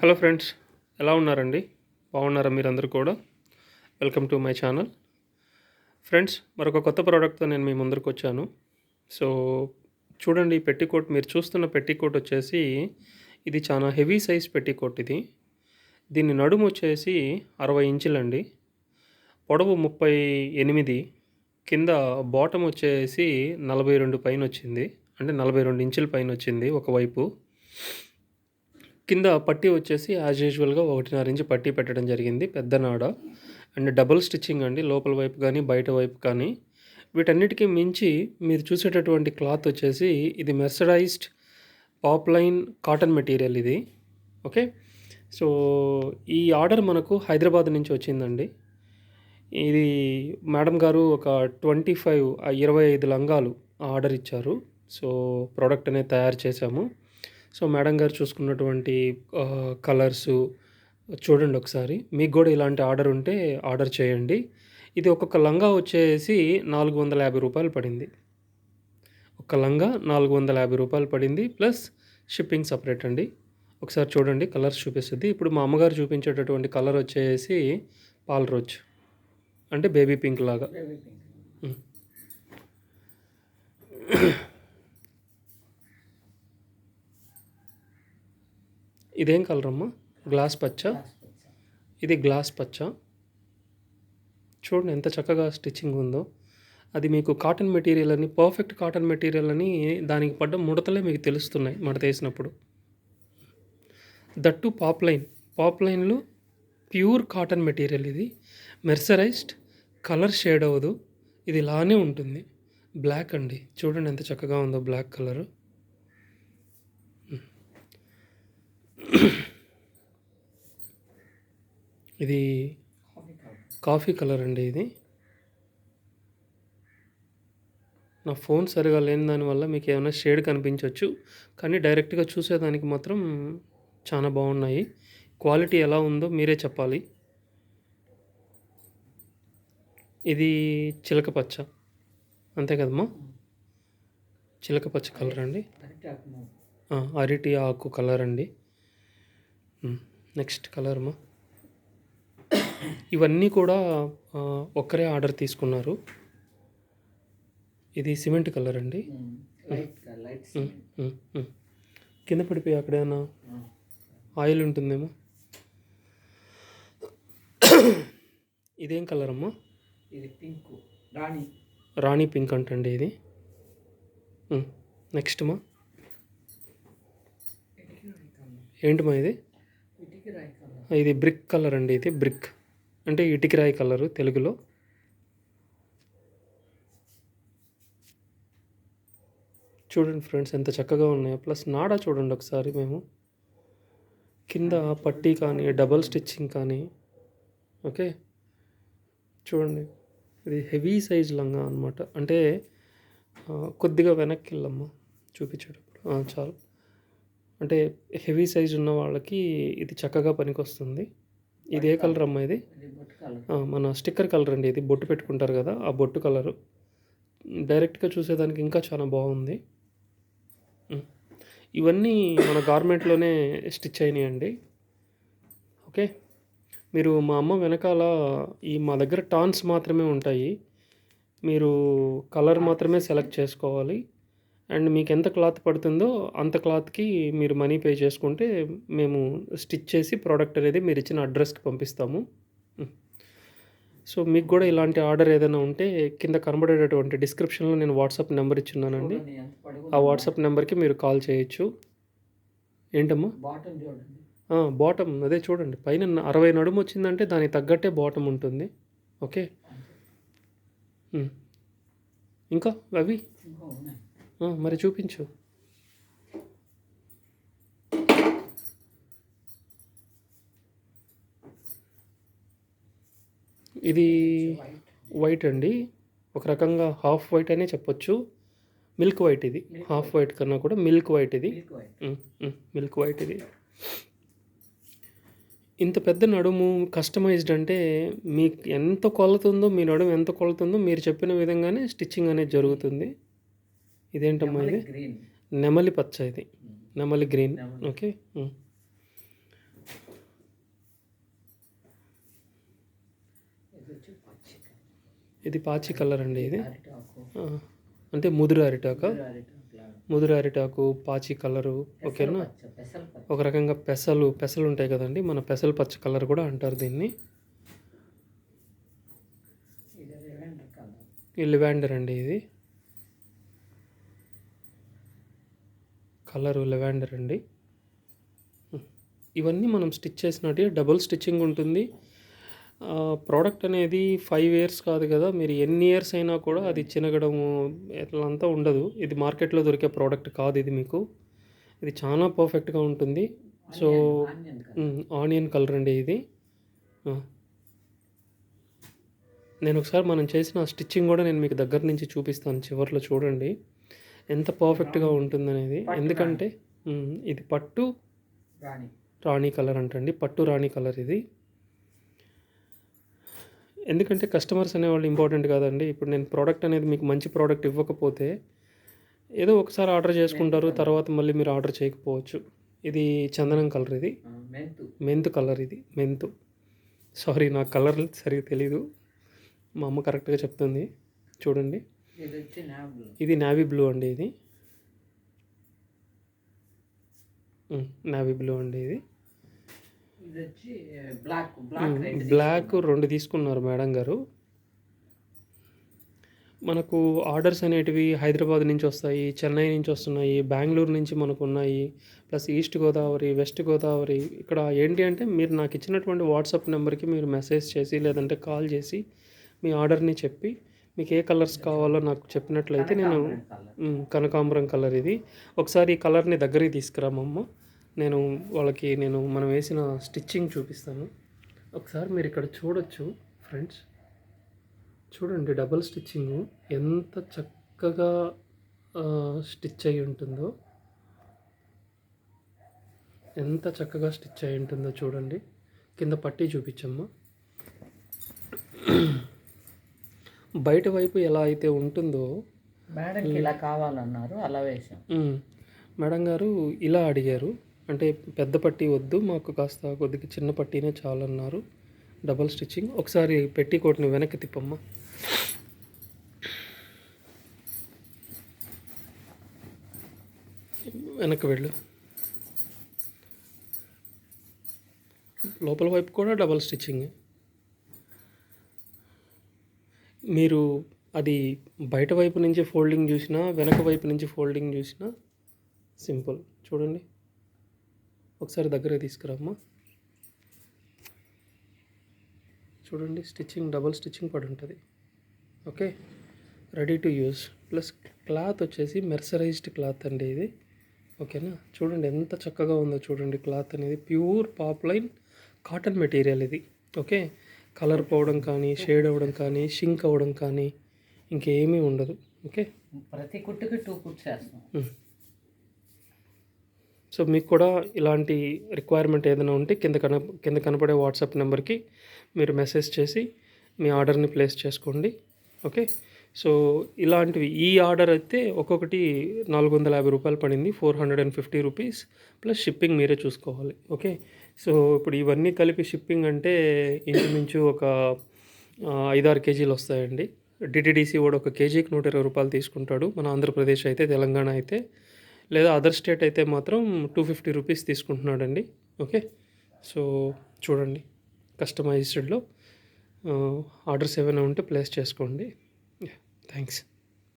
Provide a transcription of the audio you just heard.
Hello friends ఎలా ఉన్నారండి? బాగున్నారా మీరందరూ కూడా? Welcome to my channel. Friends మరొక కొత్త ప్రోడక్ట్తో నేను మీ ముందరకు వచ్చాను. సో చూడండి పెట్టికోట్ మీరు చూస్తున్న పెట్టికోట్ వచ్చేసి ఇది చాలా హెవీ సైజ్ పెట్టికోట్ ఇది. దీని నడుము వచ్చేసి అరవై ఇంచులండి. పొడవు ముప్పై ఎనిమిది కింద బాటమ్ వచ్చేసి నలభై రెండు పైన వచ్చింది అంటే నలభై రెండు ఇంచుల పైన వచ్చింది ఒకవైపు కింద పట్టీ వచ్చేసి యాజ్ యూజువల్గా ఒకటిన్నర ఇంచు పట్టీ పెట్టడం జరిగింది పెద్ద నాడ. అండ్ డబుల్ స్టిచ్చింగ్ అండి లోపల వైపు కానీ బయట వైపు కానీ. వీటన్నిటికీ మించి మీరు చూసేటటువంటి క్లాత్ వచ్చేసి ఇది మెర్సరైజ్డ్ పాప్లైన్ కాటన్ మెటీరియల్ ఇది. ఓకే? సో ఈ ఆర్డర్ మనకు హైదరాబాద్ నుంచి వచ్చిందండి. ఇది మేడం గారు ఒక ట్వంటీ ఫైవ్ ఇరవై ఐదు లంగాలు ఆర్డర్ ఇచ్చారు. సో ప్రోడక్ట్ అనేది తయారు చేశాము. సో మేడం గారు చూసుకున్నటువంటి కలర్సు చూడండి ఒకసారి. మీకు కూడా ఇలాంటి ఆర్డర్ ఉంటే ఆర్డర్ చేయండి. ఇది ఒక్కొక్క లంగా వచ్చేసి నాలుగు వందల యాభై రూపాయలు పడింది. ఒక లంగా నాలుగు వందల యాభై రూపాయలు పడింది ప్లస్ షిప్పింగ్ సపరేట్ అండి. ఒకసారి చూడండి కలర్స్ చూపిస్తుంది. ఇప్పుడు మా అమ్మగారు చూపించేటటువంటి కలర్ వచ్చేసి పాల్ రోజ్. అంటే బేబీ పింక్ లాగా. ఇదేం కలర్ అమ్మా గ్లాస్ పచ్చ? ఇది గ్లాస్ పచ్చ. చూడండి ఎంత చక్కగా స్టిచ్చింగ్ ఉందో. అది మీకు కాటన్ మెటీరియల్ అని పర్ఫెక్ట్ కాటన్ మెటీరియల్ అని దానికి పడ్డ ముడతలే మీకు తెలుస్తున్నాయి మడత వేసినప్పుడు. దట్టు పాప్లైన్ పాప్లైన్లో ప్యూర్ కాటన్ మెటీరియల్ ఇది. మెర్సరైజ్డ్ కలర్ షేడ్ అవ్వదు. ఇది ఇలానే ఉంటుంది. బ్లాక్ అండి. చూడండి ఎంత చక్కగా ఉందో బ్లాక్ కలరు. ఇది కాఫీ కలర్ అండి ఇది. నా ఫోన్ సరిగా లేని దానివల్ల మీకు ఏమైనా షేడ్ కనిపించవచ్చు కానీ డైరెక్ట్గా చూసేదానికి మాత్రం చాలా బాగున్నాయి. క్వాలిటీ ఎలా ఉందో మీరే చెప్పాలి. ఇది చిలక పచ్చ. అంతే కదమ్మా? చిలక పచ్చ కలర్ అండి. అరిటి అరటి ఆకు కలర్ అండి. నెక్స్ట్ కలర్ అమ్మా ఇవన్నీ కూడా ఒక్కరే ఆర్డర్ తీసుకున్నారు. ఇది సిమెంట్ కలర్ అండి. కింద పడిపోయి అక్కడేనా? ఆయిల్ ఉంటుందేమో. ఇదేం కలర్ అమ్మా ఇది పింక్ రాణి. రాణి పింక్ అంటండి ఇది. నెక్స్ట్ మా ఏంటమ్మా ఇది? ఇది బ్రిక్ కలర్ అండి ఇది బ్రిక్. అంటే ఇటుకిరాయి కలరు తెలుగులో. చూడండి ఫ్రెండ్స్ ఎంత చక్కగా ఉన్నాయో. ప్లస్ నాడ చూడండి ఒకసారి మేము. కింద పట్టీ కానీ డబల్ స్టిచ్చింగ్ కానీ. ఓకే? చూడండి. ఇది హెవీ సైజ్ లంగా అనమాట అంటే కొద్దిగా వెనక్కి వెళ్ళమ్మా. చూపించేటప్పుడు. చాలు. అంటే హెవీ సైజ్ ఉన్న వాళ్ళకి ఇది చక్కగా పనికొస్తుంది. ఇది ఏ కలర్ అమ్మా ఇది? మన స్టిక్కర్ కలర్ అండి ఇది. బొట్టు పెట్టుకుంటారు కదా ఆ బొట్టు కలరు డైరెక్ట్గా చూసేదానికి ఇంకా చాలా బాగుంది. ఇవన్నీ మన గార్మెంట్లోనే స్టిచ్ అయినాయండి ఓకే? మీరు మా అమ్మ వెనకాల ఈ మా దగ్గర టాన్స్ మాత్రమే ఉంటాయి. మీరు కలర్ మాత్రమే సెలెక్ట్ చేసుకోవాలి. అండ్ మీకు ఎంత క్లాత్ పడుతుందో అంత క్లాత్కి మీరు మనీ పే చేసుకుంటే మేము స్టిచ్ చేసి ప్రోడక్ట్ అనేది మీరు ఇచ్చిన అడ్రస్కి పంపిస్తాము. సో మీకు కూడా ఇలాంటి ఆర్డర్ ఏదైనా ఉంటే కింద కనబడేటటువంటి డిస్క్రిప్షన్లో నేను వాట్సాప్ నెంబర్ ఇచ్చున్నానండి. ఆ వాట్సాప్ నెంబర్కి మీరు కాల్ చేయొచ్చు. ఏంటమ్మా? బాటమ్ అదే చూడండి. పైన అరవై నడుము వచ్చిందంటే దానికి తగ్గట్టే బాటమ్ ఉంటుంది. ఓకే. ఇంకా అవి? మరి చూపించు. ఇది వైట్ అండి. ఒక రకంగా హాఫ్ వైట్ అనే చెప్పొచ్చు. మిల్క్ వైట్ ఇది. హాఫ్ వైట్ కన్నా కూడా మిల్క్ వైట్ ఇది. మిల్క్ వైట్ ఇది. ఇంత పెద్ద నడుము కస్టమైజ్డ్ అంటే మీకు ఎంత కొలతుందో మీ నడుము ఎంత కొలుతుందో మీరు చెప్పిన విధంగానే స్టిచ్చింగ్ అనేది జరుగుతుంది. ఇదేంటమ్మా ఇది? నెమలి పచ్చ ఇది. నెమలి గ్రీన్. ఓకే. ఇది పాచి కలర్ అండి ఇది. అంటే ముదురు అరిటాక? ముదురు అరిటాకు పాచి కలరు. ఓకేనా? ఒక రకంగా పెసలు పెసలు ఉంటాయి కదండి. మన పెసలు పచ్చ కలర్ కూడా అంటారు దీన్ని. ఈ లివాండర్ అండి ఇది. కలరు లెవాండర్ అండి. ఇవన్నీ మనం స్టిచ్ చేసినట్టు డబుల్ స్టిచ్చింగ్ ఉంటుంది. ప్రోడక్ట్ అనేది ఫైవ్ ఇయర్స్ కాదు కదా మీరు ఎన్ని ఇయర్స్ అయినా కూడా అది చినగడము ఇట్లంతా ఉండదు. ఇది మార్కెట్లో దొరికే ప్రోడక్ట్ కాదు ఇది మీకు. ఇది చాలా పర్ఫెక్ట్గా ఉంటుంది. సో ఆనియన్ కలర్ అండి ఇది. నేను ఒకసారి మనం చేసిన స్టిచ్చింగ్ కూడా నేను మీకు దగ్గర నుంచి చూపిస్తాను. చివర్లో చూడండి. ఎంత పర్ఫెక్ట్గా ఉంటుందనేది. ఎందుకంటే ఇది పట్టు రాణి. కలర్ అంటండి. పట్టు రాణి కలర్ ఇది. ఎందుకంటే కస్టమర్స్ అనేవాళ్ళు ఇంపార్టెంట్ కాదండి. ఇప్పుడు నేను ప్రోడక్ట్ అనేది మీకు మంచి ప్రోడక్ట్ ఇవ్వకపోతే ఏదో ఒకసారి ఆర్డర్ చేసుకుంటారు తర్వాత మళ్ళీ మీరు ఆర్డర్ చేయకపోవచ్చు. ఇది చందనం కలర్ ఇది. మెంతు. మెంతు కలర్ ఇది. మెంతు. సారీ నాకు కలర్ సరిగ్గా తెలీదు. మా అమ్మ కరెక్ట్గా చెప్తుంది. చూడండి. ఇది నావీ బ్లూ. అండి ఇది. నావీ బ్లూ అండి ఇది. ఇది వచ్చి బ్లాక్ బ్లాక్ రెడ్ బ్లాక్ రెండు తీసుకున్నారు మేడం గారు. మనకు ఆర్డర్స్ అనేటివి హైదరాబాద్ నుంచి వస్తాయి చెన్నై నుంచి వస్తున్నాయి బెంగళూరు నుంచి మనకు ఉన్నాయి plus east Godavari west Godavari. ఇక్కడ ఏంటి అంటే మీరు నాకు ఇచ్చినటువంటి వాట్సాప్ నెంబర్కి మీరు మెసేజ్ చేసి లేదంటే కాల్ చేసి మీ ఆర్డర్ని చెప్పి మీకు ఏ కలర్స్ కావాలో నాకు చెప్పినట్లయితే నేను కనకాంబరం కలర్ ఇది. ఒకసారి ఈ కలర్ని దగ్గరికి తీసుకురామమ్మ. నేను వాళ్ళకి నేను మనం వేసిన స్టిచ్చింగ్ చూపిస్తాను. ఒకసారి మీరు ఇక్కడ చూడొచ్చు ఫ్రెండ్స్ చూడండి డబుల్ స్టిచ్చింగ్ ఎంత చక్కగా స్టిచ్ అయి ఉంటుందో. ఎంత చక్కగా స్టిచ్ అయి ఉంటుందో చూడండి. కింద పట్టీ చూపించమ్మా. బయట వైపు ఎలా అయితే ఉంటుందో మేడంకి ఇలా కావాలన్నారు అలా వేసాం. మేడం గారు ఇలా అడిగారు. అంటే పెద్ద పట్టీ వద్దు మాకు కాస్త కొద్దిగా చిన్న పట్టీనే చాలన్నారు. Double stitching. ఒకసారి పెట్టి కోట్ని వెనక్కి తిప్పమ్మా. వెనక్కి వెళ్ళు. లోపల వైపు కూడా డబల్ స్టిచ్చింగ్. మీరు అది బయట వైపు నుంచి ఫోల్డింగ్ చూసినా వెనక వైపు నుంచి ఫోల్డింగ్ చూసినా సింపుల్. చూడండి. ఒకసారి దగ్గర తీసుకురామ్మా. చూడండి స్టిచ్చింగ్ డబల్ స్టిచ్చింగ్ పడి ఉంటుంది. Okay? Ready to use plus cloth వచ్చేసి మెర్సరైజ్డ్ క్లాత్ అండి ఇది. ఓకేనా? చూడండి ఎంత చక్కగా ఉందో చూడండి క్లాత్ అనేది. ప్యూర్ పాప్లైన్ కాటన్ మెటీరియల్ ఇది. ఓకే? కలర్ పోవడం కానీ షేడ్ అవ్వడం కానీ షింక్ అవ్వడం కానీ ఇంకేమీ ఉండదు. ఓకే? ప్రతి కుట్టుకి టూ కుట్స్ వేస్తాం సో మీకు కూడా ఇలాంటి రిక్వైర్మెంట్ ఏదైనా ఉంటే కింద కన కింద కనపడే వాట్సాప్ నెంబర్కి మీరు మెసేజ్ చేసి మీ ఆర్డర్ని ప్లేస్ చేసుకోండి. ఓకే? సో ఇలాంటివి ఈ ఆర్డర్ అయితే ఒక్కొక్కటి నాలుగు వందల యాభై రూపాయలు పడింది. Four hundred and fifty rupees plus shipping మీరే చూసుకోవాలి. ఓకే? సో ఇప్పుడు ఇవన్నీ కలిపి షిప్పింగ్ అంటే ఇంచుమించు ఒక ఐదారు కేజీలు వస్తాయండి. డిటిడిసి కూడా ఒక కేజీకి నూట ఇరవై రూపాయలు తీసుకుంటాడు. మన ఆంధ్రప్రదేశ్ అయితే తెలంగాణ అయితే లేదా అదర్ స్టేట్ అయితే మాత్రం టూ ఫిఫ్టీ రూపీస్ తీసుకుంటున్నాడండి. ఓకే? సో చూడండి. కస్టమైజ్డ్లో ఆర్డర్స్ ఏమైనా ఉంటే ప్లేస్ చేసుకోండి. థ్యాంక్స్